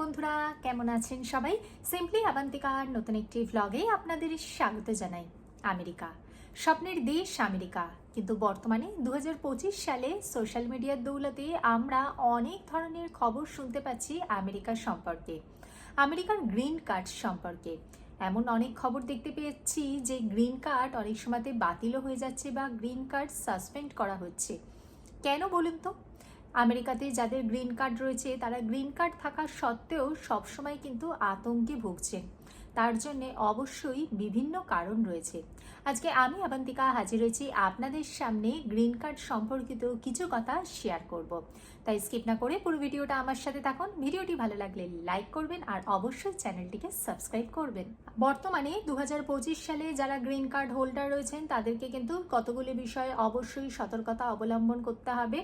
বন্ধুরা, কেমন আছেন সবাই? সিম্পলি আবান্তিকার নতুন একটি ভ্লগে আপনাদের স্বাগত জানাই। আমেরিকা। স্বপ্নের দেশ আমেরিকা। কিন্তু বর্তমানে দু হাজার পঁচিশ সালে সোশ্যাল মিডিয়ার দৌলতে আমরা অনেক ধরনের খবর শুনতে পাচ্ছি আমেরিকার সম্পর্কে। আমেরিকার গ্রিন কার্ড সম্পর্কে। এমন অনেক খবর দেখতে পেয়েছি যে গ্রিন কার্ড অনেক সময়তে বাতিলও হয়ে যাচ্ছে বা গ্রিন কার্ড সাসপেন্ড করা হচ্ছে। কেন বলুন তো? আমেরিকাতে যাদের গ্রিন কার্ড রয়েছে তারা গ্রিন কার্ড থাকা সত্ত্বেও সবসময় কিন্তু আতঙ্কে ভুগছেন তার জন্য অবশ্যই বিভিন্ন কারণ রয়েছে। আজকে আমি আবান্তিকা হাজির হয়েছি আপনাদের সামনে গ্রিন কার্ড সম্পর্কিত কিছু কথা শেয়ার করব। তাই স্কিপ না করে পুরো ভিডিওটা আমার সাথে থাকুন। ভিডিওটি ভালো লাগলে লাইক করবেন আর অবশ্যই চ্যানেলটিকে সাবস্ক্রাইব করবেন। বর্তমানে দু হাজার পঁচিশ সালে যারা গ্রিন কার্ড হোল্ডার রয়েছেন, তাদেরকে কিন্তু কতগুলি বিষয়ে অবশ্যই সতর্কতা অবলম্বন করতে হবে।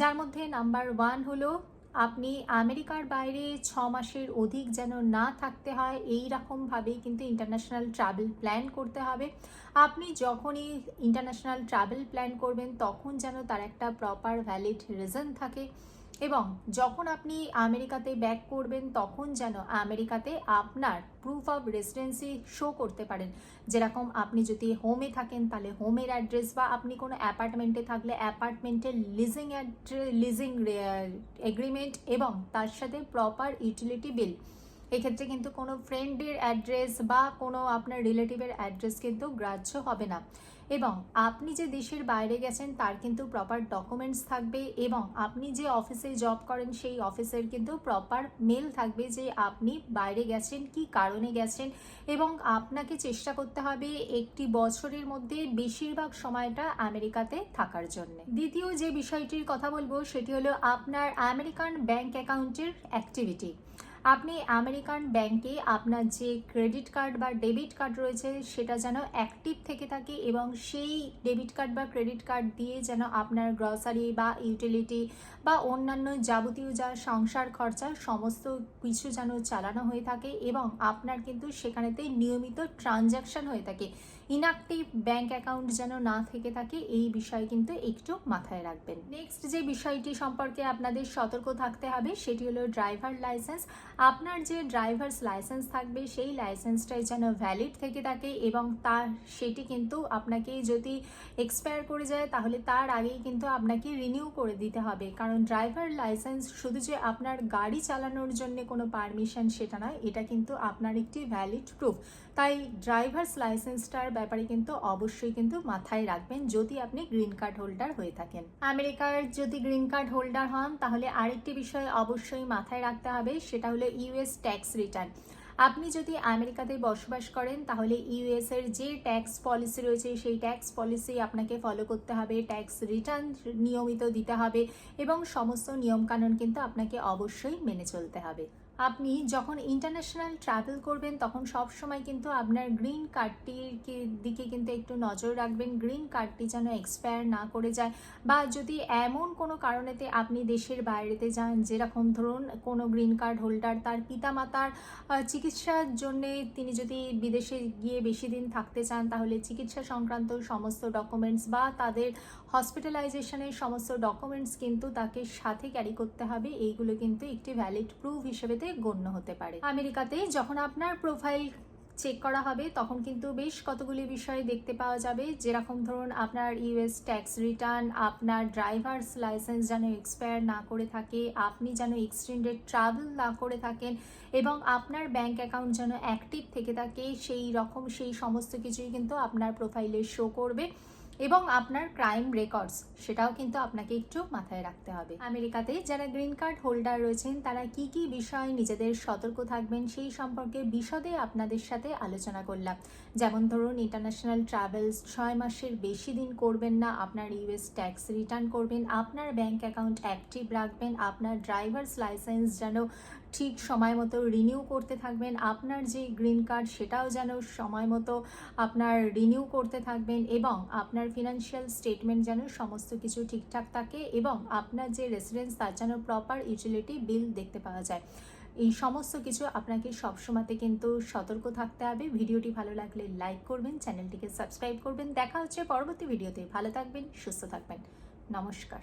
যার মধ্যে নাম্বার ওয়ান হলো আপনি আমেরিকার বাইরে ছ মাসের অধিক যেন না থাকতে হয়, এই রকমভাবেই কিন্তু ইন্টারন্যাশনাল ট্রাভেল প্ল্যান করতে হবে। আপনি যখনই ইন্টারন্যাশনাল ট্রাভেল প্ল্যান করবেন, তখন যেন তার একটা প্রপার ভ্যালিড রিজন থাকে। এবং যখন আপনি আমেরিকাতে ব্যাক করবেন, তখন যেন আমেরিকাতে আপনার প্রুফ অফ রেসিডেন্সি শো করতে পারেন। যেরকম আপনি যদি হোমে থাকেন, তাহলে হোমের অ্যাড্রেস বা আপনি কোনো অ্যাপার্টমেন্টে থাকলে অ্যাপার্টমেন্টের লিজিং অ্যাড্রে লিজিং এগ্রিমেন্ট এবং তার সাথে প্রপার ইউটিলিটি বিল এক্ষেত্রে কিন্তু কোনো ফ্রেন্ডের অ্যাড্রেস বা কোনো আপনার রিলেটিভের অ্যাড্রেস কিন্তু গ্রাহ্য হবে না। এবং আপনি যে দেশের বাইরে গেছেন, তার কিন্তু প্রপার ডকুমেন্টস থাকবে এবং আপনি যে অফিসে জব করেন, সেই অফিসের কিন্তু প্রপার মেল থাকবে যে আপনি বাইরে গেছেন, কি কারণে গেছেন এবং আপনাকে চেষ্টা করতে হবে একটি বছরের মধ্যে বেশিরভাগ সময়টা আমেরিকাতে থাকার জন্য। দ্বিতীয় যে বিষয়টির কথা বলব, সেটি হলো আপনার আমেরিকান ব্যাংক অ্যাকাউন্টের অ্যাক্টিভিটি আপনি আমেরিকান ব্যাংকে আপনার যে ক্রেডিট কার্ড বা ডেবিট কার্ড রয়েছে, সেটা যেন অ্যাক্টিভ থেকে থাকে এবং সেই ডেবিট কার্ড বা ক্রেডিট কার্ড দিয়ে যেন আপনার গ্রসারি বা ইউটিলিটি বা অন্যান্য যাবতীয় যা সংসার খরচা, সমস্ত কিছু যেন চালানো হয়ে থাকে এবং আপনার কিন্তু সেখানেতে নিয়মিত ট্রানজ্যাকশন হয়ে থাকে। ইনঅ্যাক্টিভ ব্যাংক অ্যাকাউন্ট যেন না থেকে থাকে, এই বিষয় কিন্তু একটু মাথায় রাখবেন। নেক্সট যে বিষয়টি সম্পর্কে আপনাদের সতর্ক থাকতে হবে, সেটি হলো ড্রাইভার লাইসেন্স। আপনার যে ড্রাইভার্স লাইসেন্স থাকবে, সেই লাইসেন্সটাই যেন ভ্যালিড থেকে থাকে এবং তার, সেটি কিন্তু আপনাকে যদি এক্সপায়ার করে যায়, তাহলে তার আগেই কিন্তু আপনাকে রিনিউ করে দিতে হবে। কারণ ড্রাইভার লাইসেন্স শুধু যে আপনার গাড়ি চালানোর জন্য কোনো পারমিশন সেটা নয়, এটা কিন্তু আপনার একটি ভ্যালিড প্রুফ তাই ড্রাইভার্স লাইসেন্সটার ব্যাপারে কিন্তু অবশ্যই কিন্তু মাথায় রাখবেন, যদি আপনি গ্রিন কার্ড হোল্ডার হয়ে থাকেন। আমেরিকার যদি গ্রিন কার্ড হোল্ডার হন, তাহলে আরেকটি বিষয় অবশ্যই মাথায় রাখতে হবে, সেটা হলো ইউএস ট্যাক্স রিটার্ন আপনি যদি আমেরিকাতে বসবাস করেন, তাহলে ইউএস এর যে ট্যাক্স পলিসি রয়েছে, সেই ট্যাক্স পলিসি আপনাকে ফলো করতে হবে। ট্যাক্স রিটার্ন নিয়মিত দিতে হবে এবং সমস্ত নিয়মকানুন কিন্তু আপনাকে অবশ্যই মেনে চলতে হবে। আপনি যখন ইন্টারন্যাশনাল ট্রাভেল করবেন, তখন সব সময় কিন্তু আপনার গ্রিন কার্ডটির দিকে কিন্তু একটু নজর রাখবেন। গ্রিন কার্ডটি যেন এক্সপায়ার না করে যায় বা যদি এমন কোনো কারণেতে আপনি দেশের বাইরেতে যান, যেরকম ধরুন কোনো গ্রিন কার্ড হোল্ডার তার পিতামাতার চিকিৎসার জন্যে তিনি যদি বিদেশে গিয়ে বেশি দিন থাকতে চান, তাহলে চিকিৎসা সংক্রান্ত সমস্ত ডকুমেন্টস বা তাদের হসপিটালাইজেশনের সমস্ত ডকুমেন্টস কিন্তু তাকে সাথে ক্যারি করতে হবে। এইগুলো কিন্তু একটি ভ্যালিড প্রুফ হিসেবে গণ্য হতে পারে। আমেরিকাতে যখন আপনার প্রোফাইল চেক করা হবে, তখন কিন্তু বেশ কতগুলি বিষয় দেখতে পাওয়া যাবে। যেরকম ধরুন, আপনার ইউএস ট্যাক্স রিটার্ন আপনার ড্রাইভার্স লাইসেন্স যেন এক্সপায়ার না করে থাকে, আপনি যেন এক্সটেন্ডেড ট্রাভেল না করে থাকেন, এবং আপনার ব্যাংক অ্যাকাউন্ট যেন অ্যাক্টিভ থেকে থাকে, সেই রকম, সেই সমস্ত কিছুই কিন্তু আপনার প্রোফাইলে শো করবে। এবং আপনার ক্রাইম রেকর্ডস সেটাও কিন্তু আপনাকে একটু মাথায় রাখতে হবে। আমেরিকাতে যারা গ্রিন কার্ড হোল্ডার রয়েছেন, তারা কি কি বিষয় নিজেদের সতর্ক থাকবেন সেই সম্পর্কে বিশদে আপনাদের সাথে আলোচনা করলাম। যেমন ধরুন ইন্টারন্যাশনাল ট্রাভেলস ছয় মাসের বেশি দিন করবেন না, আপনার ইউএস ট্যাক্স রিটার্ন করবেন, আপনার ব্যাংক অ্যাকাউন্ট অ্যাক্টিভ রাখবেন, আপনার ড্রাইভার্স লাইসেন্স যেন ঠিক সময় মতো রিনিউ করতে থাকবেন, আপনার যে গ্রিন কার্ড সেটাও যেন সময় মতো আপনার রিনিউ করতে থাকবেন এবং আপনার ফিনান্সিয়াল স্টেটমেন্ট যেন সমস্ত কিছু ঠিকঠাক থাকে এবং আপনার যে রেসিডেন্স তার যেন প্রপার ইউটিলিটি বিল দেখতে পাওয়া যায়। এই সমস্ত কিছু আপনাকে সবসময়তে কিন্তু সতর্ক থাকতে হবে। ভিডিওটি ভালো লাগলে লাইক করবেন চ্যানেলটিকে সাবস্ক্রাইব করবেন। দেখা হচ্ছে পরবর্তী ভিডিওতে ভালো থাকবেন, সুস্থ থাকবেন। নমস্কার।